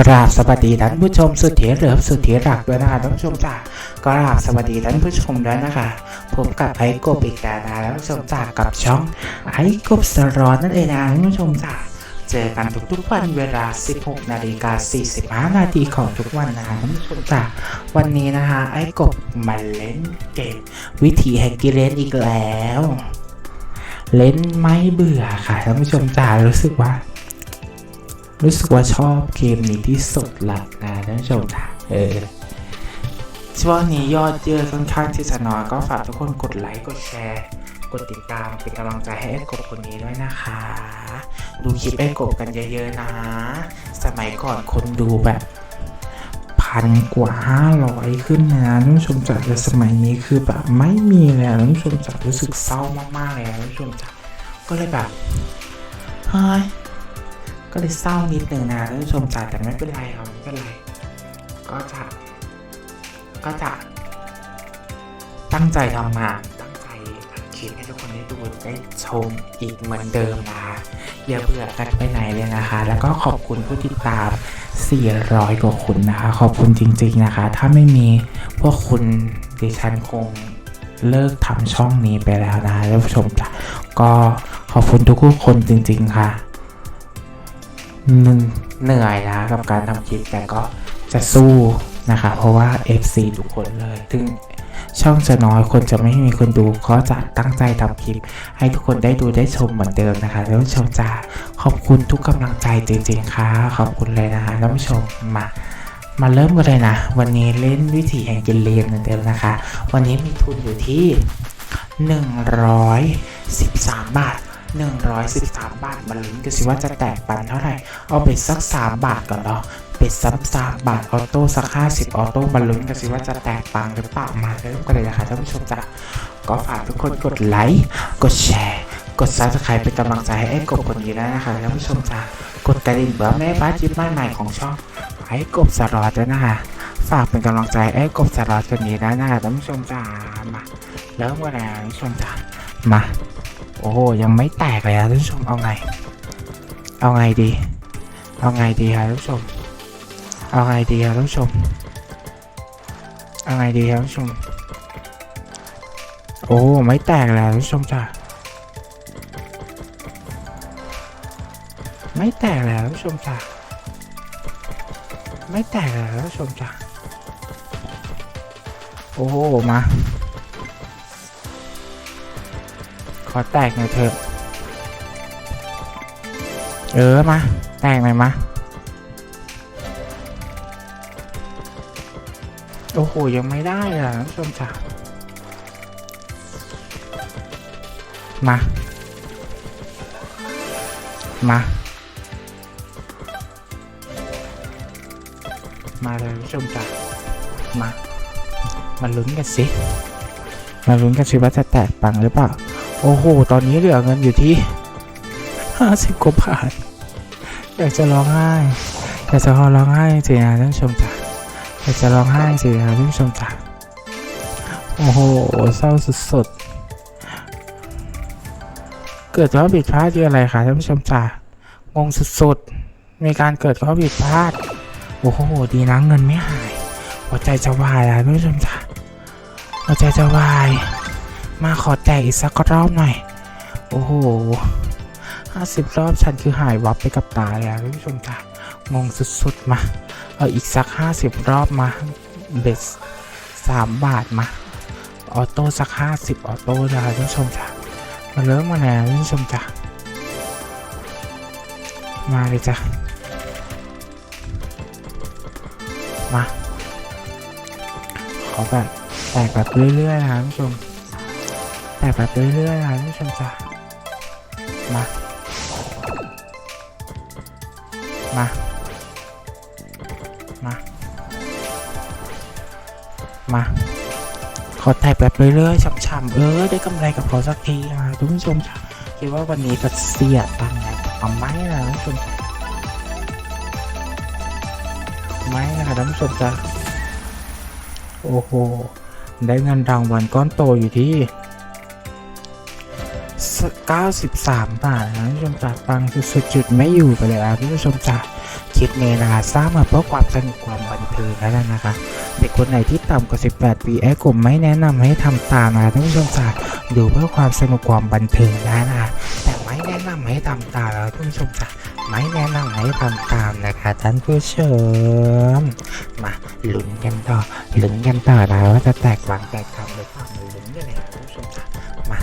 กราบสวัสดีท่านผู้ชมสุดที่เหลือสุดที่รักด้วยนะคะท่านผู้ชมจ้ากราบสวัสดีท่านผู้ชมด้วยนะคะผมกับไอ้กบอีกแล้วนะท่านผู้ชมจ้ากับช่องไอ้กบสรอนนั่นเองนะท่านผู้ชมจ้าเจอกันทุกๆวันเวลา 16 นาฬิกา 45 นาทีของทุกวันนะคะท่านผู้ชมจ้าวันนี้นะคะไอ้กบมาเล่นเกมวิธีแฮกกี้เล่นอีกแล้ว เล่นไม่เบื่อค่ะท่านผู้ชมจ้ารู้สึกว่า รู้สึกว่าชอบเกมนี้ที่สุดละนะท่านผู้ชมค่ะเออช่วงนี้ยอดเยอะค่อนข้างที่จะน้อยก็ฝากทุกคนกดไลค์กดแชร์กดติดตามเป็นกำลังใจให้ไอ้กบคนนี้ด้วยนะคะ ดูคลิปไอ้กบกันเยอะๆนะ สมัยก่อนคนดูแบบพันกว่าห้าร้อยขึ้นนะท่านผู้ชมจากแต่สมัยนี้คือแบบไม่มีเลยอะท่านผู้ชมจากรู้สึกเศร้ามากๆเลยท่านผู้ชมจากก็เลยแบบเฮ้ย ก็เลยเศร้านิดหนึ่งนะท่านผู้ชมจ๋าแต่ไม่เป็นไรครับไม่เป็นไร ก็จะ ก็จะ ตั้งใจทำงานตั้งใจอัดคลิปให้ทุกคนได้ดูได้ชมอีกเหมือนเดิมนะอย่าเบื่อกันไปไหนเลยนะคะ แล้วก็ขอบคุณผู้ติดตาม 400 กว่าคุณนะคะ ขอบคุณจริง ๆนะคะ ถ้าไม่มีพวกคุณดิฉันคงเลิกทำช่องนี้ไปแล้วนะท่านผู้ชมจ้ะก็ขอบคุณทุกคนจริง ๆ ค่ะ เหนื่อยเหนื่อยนะกับการทำคลิปแต่ก็จะสู้นะคะเพราะว่า FC ทุกคนเลย ถึงช่องจะน้อยคนจะไม่มีคนดูก็จะตั้งใจทำคลิป ให้ทุกคนได้ดูได้ชมเหมือนเดิมนะคะท่านผู้ชมจ้าขอบคุณทุกกำลังใจจริงๆค่ะขอบคุณเลยนะคะท่านผู้ชมมามาเริ่มกันเลยนะ วันนี้เล่นวิธีแห่งกินเลนเหมือนเดิมนะคะ วันนี้มีทุนอยู่ที่ 113 บาท 113 บาทมาลุ้นกันสิว่าจะแตกปันเท่าไหร่ เอาไปสัก 3 บาทก่อนเนาะเป็ดซับสามบาทออโต้สัก50ออโต้มาลุ้นกันสิว่าจะแตกปังหรือเปล่ามาเริ่มกันเลยนะคะท่านผู้ชมจ้ะก็ฝากทุกคนกดไลค์กดแชร์ กดซับสไครป์เป็นกำลังใจให้ไอ้กบคนนี้ด้วนะคะท่านผู้ชมจ้ะกดกระดิ่งเพื่อแม่บ้านจิ๊บใหม่ของช่องไอ้กบสรอดด้วยนะคะฝากเป็นกำลังใจไอ้กบสรอดคนนี้ด้วนะคะท่านผู้ชมจ้ามาเริ่มกันแล้วท่านผู้ชมจ้ามา อ้โหยังไม่แตกเลยอะท่านผู้ชมเอาไง เอาไงดี เอาไงดีครับท่านผู้ชม เอาไงดีครับท่านผู้ชม เอาไงดีครับท่านผู้ชม โอ้ไม่แตกแล้วท่านผู้ชมจ้ะไม่แตกแล้วท่านผู้ชมจ้ะไม่แตกแล้วท่านผู้ชมจ้ะโอ้โหมา อแตกหน่อยเถอะ เออมา แตกหน่อยมาโอ้โห ยังไม่ได้อะท่านผู้ชมจ๋ามา มา มาเลยท่านผู้ชมจ๋ามา มาลุ้นกันสิ มาลุ้นกันสิว่าจะแตกปังหรือเปล่า โอ้โห ตอนนี้เหลือเงินอยู่ที่ห้าสิบกว่าบาท อยากจะร้องไห้อยากจะขอร้องไห้จรินะท่านชมจ๋าอยากจะร้องไห้จรินะท่านชมจ๋าโอ้โห เศร้าสุดๆ เกิดข้อผิดพลาดที่อะไรคะท่านผู้ชมจ๋างงสุดๆ มีการเกิดข้อผิดพลาด โอ้โห ดีนะเงินไม่หาย หัวใจจะวายอะท่านผู้ชมจ๋าหัวใจจะวาย มาขอแตกอีกสักรอบหน่อย โอ้โหห้าสิบรอบฉันคือหายวับไปกับตาเลยอะท่านผู้ชมจ้างงสุดๆ มา เอาอีกสักห้าสิบรอบมาเบสสามบาทมา ออโต้สักห้าสิบออโต้นะคะท่านผู้ชมจ้ะมาเริ่มมาแล้วท่านผู้ชมจ้ะมาเลยจ้ะมาขอแบบแตกแบบเรื่อยๆนะท่านผู้ชม แตกแบบเรื่อยๆนะท่านผู้ชมจ้ะมา มา มา มา ขอแตกแบบเรื่อยๆช่ำๆเออได้กำไรกับเขาสักทีนะทุกผู้ชมคิดว่าวันนี้ก็เสียตังค์นะเอาไหมนะท่านผู้ชมไม่นะคะท่านผู้ชมจ้ะโอ้โห ได้เงินรางวัลก้อนโตอยู่ที่ 93 บาทนะท่านผู้ชมจ๋าฟังคือสุดจุดไม่อยู่ไปเลยอะท่านผู้ชมจ๋าคลิปนี้นะคะสร้างมาเพื่อความสนุกความบันเทิงแล้วนะคะ เด็กคนไหนที่ต่ำกว่า 18 ปีไอ้กลุ่มไม่แนะนำให้ทำตามนะท่านผู้ชมจ๋าดูเพื่อความสนุกความบันเทิงนะนะคะแต่ไม่แนะนำให้ทำตามแล้วท่านผู้ชมจ๋าไม่แนะนำให้ทำตามนะคะท่านผู้ชมมาลุ้นกันต่อลุ้นกันต่อนะว่าจะแตกหลังแตกคำหรือเปล่ามาลุ้นกันเลยท่านผู้ชมจ๋ามา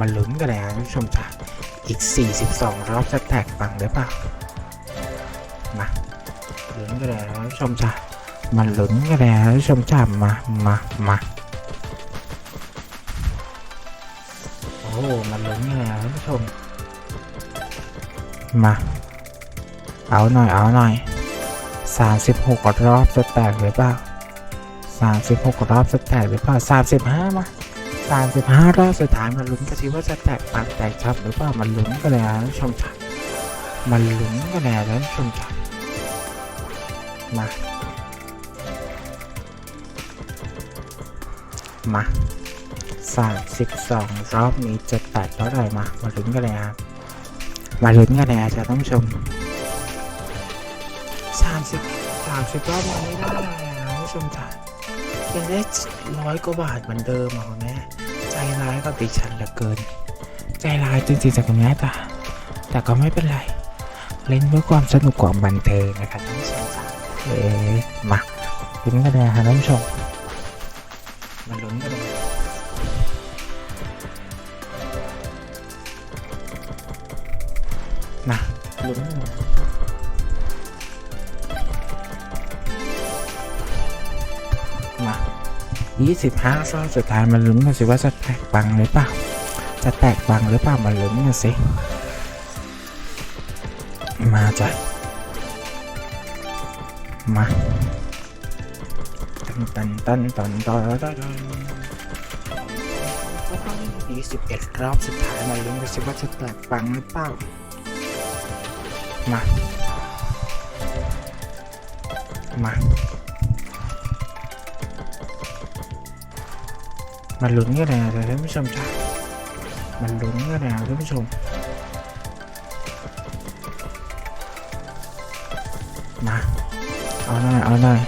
มาลุ้นกันเลยนะท่านผู้ชมจ๋าอีก 42 รอบจะแตกบังหรือเปล่ามาลุ้นกันเลยนะท่านผู้ชมจ๋ามาลุ้นกันเลยนะท่านผู้ชมจ๋ามามามาโอ้มาลุ้นกันเลยนะท่านผู้ชมมา เอาหน่อยเอาหน่อย 36 รอบจะแตกหรือเปล่า36 รอบจะแตกหรือเปล่า35 มา 35 รอบสุดท้ายมาลุ้นกันสิว่าจะแตกปากแตกชับหรือเปล่ามาลุ้นกันเลยนะท่านชมจ๋ามาลุ้นกันเลยนะท่านชมจ๋ามา มา32รอบนี้จะแตกเท่าไหร่มา มาลุ้นกันเลยนะมาลุ้นกันเลยนะจ๊ะท่านผู้ชม30 30รอบยังไม่ได้เลยนะท่านผู้ชมจ๋ายังได้ร้อยกว่าบาทเหมือนเดิมอะคุณแม่ ใจร้ายกับดิฉันเหลือเกิน ใจร้ายจริงๆจากคุณแม่แต่แต่ก็ไม่เป็นไร เล่นเพื่อความสนุกความบันเทิงนะคะท่านผู้ชมจ๋าเอ๊ะมาลุ้นกันเลยนะครับท่านผู้ชมมาลุ้นกันเลย 25รอบสุดท้ายมาลุ้นกันสิว่าจะแตกบังหรือเปล่า จะแตกบังหรือเปล่ามาลุ้นกันสิ มาจ้ะมาตันตันตันตันตันตันยี่สิบเอ็ดรอบสุดท้ายมาลุ้นกันสิว่าจะแตกบังหรือเปล่า มา มา มันลุ้นกันเลยนะท่านผู้ชมจ้ามันลุ้นกันเลยนะท่านผู้ชม มา เอาหน่อยเอาหน่อย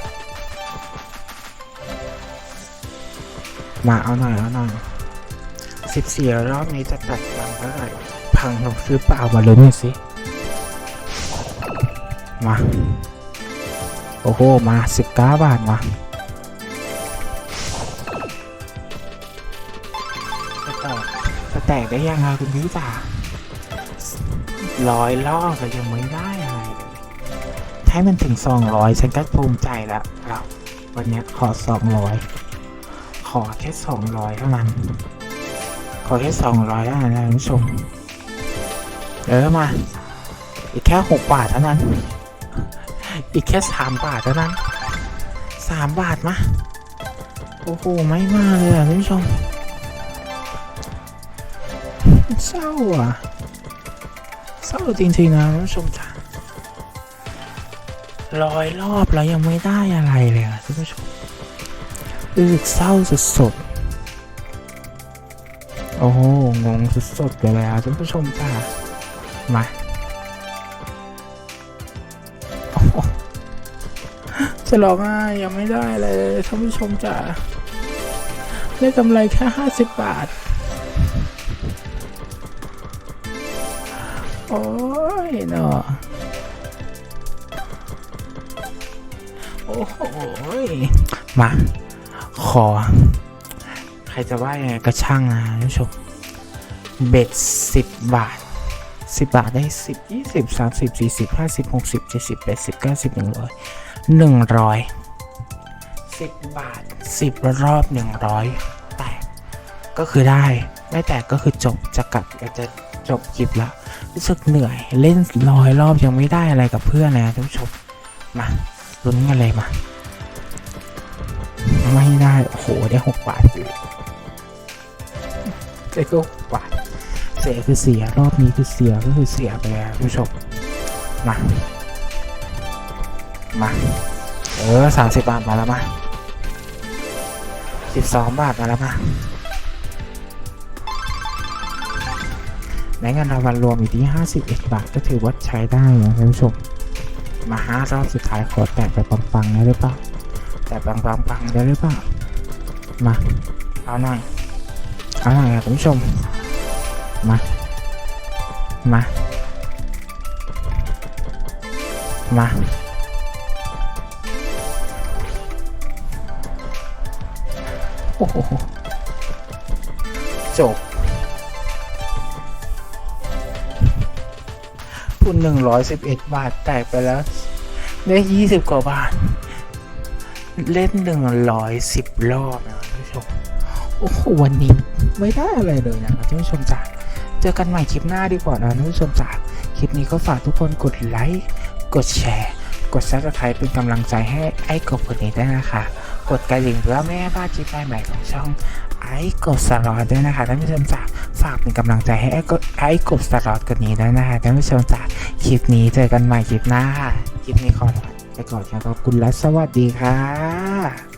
มาเอาหน่อยเอาหน่อยสิบสี่รอบนี้จะตัดพังเท่าไหร่พังหรือเปล่ามาลุ้นกันสิมา โอ้โห มาสิบเก้าบาทมา แตกได้ยังไงคุณพี่จ๋าร้อยรอบก็ยังไม่ได้อะไรให้มันถึงสองร้อยฉันก็ภูมิใจแล้วแล้ววันนี้ขอสองร้อยขอแค่สองร้อยเท่านั้น ขอแค่สองร้อยเท่านั้นนะคุณผู้ชมเออมา อีกแค่หกบาทเท่านั้น อีกแค่สามบาทเท่านั้นสามบาทมะโอ้โหไม่มากเลยอะคุณผู้ชม เศร้าอะเศร้าจริงๆนะท่านผู้ชมจ๋าร้อยรอบแล้วยังไม่ได้อะไรเลยอะท่านผู้ชมรู้สึกเศร้าสุดๆโอ้โหงงสุดๆเลยอะท่านผู้ชมจ๋ามาจะร้องไห้ยังไม่ได้เลยท่านผู้ชมจ๋าได้กำไรแค่ห้าสิบบาท โอ้ยเนาะโอ้โหมา ขอ ใครจะว่ายังไงก็ช่างนะท่านผู้ชม เบ็ดสิบบาทสิบบาทได้สิบยี่สิบสามสิบสี่สิบห้าสิบหกสิบเจ็ดสิบแปดสิบเก้าสิบหนึ่งร้อยหนึ่งร้อยสิบบาทสิบรอบหนึ่งร้อยแตกก็คือได้ ไม่แตกก็คือจบจะกลับจะจบคลิปแล้ว รู้สึกเหนื่อย เล่นร้อยรอบยังไม่ได้อะไรกับเพื่อนนะท่านผู้ชมมาลุ้นกันเลยมา ไม่ได้ โอ้โห ได้หกบาทอยู่ได้ก็หกบาทเสียคือเสียรอบนี้คือเสียก็คือเสียไปแล้วท่านผู้ชมมา มา เออสามสิบบาทมาแล้วมาสิบสองบาทมาแล้วมา ในเงินรางวัลรวมอยู่ที่ 51 บาท ก็ถือว่าใช้ได้นะท่านผู้ชม มาห้ารอบสุดท้ายขอแตะไปปังๆได้หรือเปล่าแต่ปังๆๆได้หรือเปล่ามาเอาหน่อยเอาหน่อยครับท่านผู้ชม มา มา มา โอ้โหจบ ทุนหนึ่งร้อยสิบเอ็ดบาท แตกไปแล้ว ได้ยี่สิบกว่าบาท เล่นหนึ่งร้อยสิบรอบนะท่านผู้ชม โอ้โห วันนี้ไม่ได้อะไรเลยนะครับท่านผู้ชมจ๋าเจอกันใหม่คลิปหน้าดีกว่านะท่านผู้ชมจ๋าคลิปนี้ก็ฝากทุกคนกดไลค์ กดแชร์ กดซับสไครป์เป็นกำลังใจให้ไอ้กบคนนี้ได้นะคะ กดกระดิ่งเพื่อไม่ให้พลาดคลิปใหม่ๆของช่องไอ้กบสลอดด้วยนะคะท่านผู้ชมจ๋าฝากเป็นกำลังใจให้ไอ้กบไอ้กบสลอดคนนี้ด้วยนะคะท่านผู้ชมจ๋าคลิปนี้เจอกันใหม่คลิปหน้าค่ะคลิปนี้ขอลาไปก่อนครับขอบคุณและสวัสดีค่ะ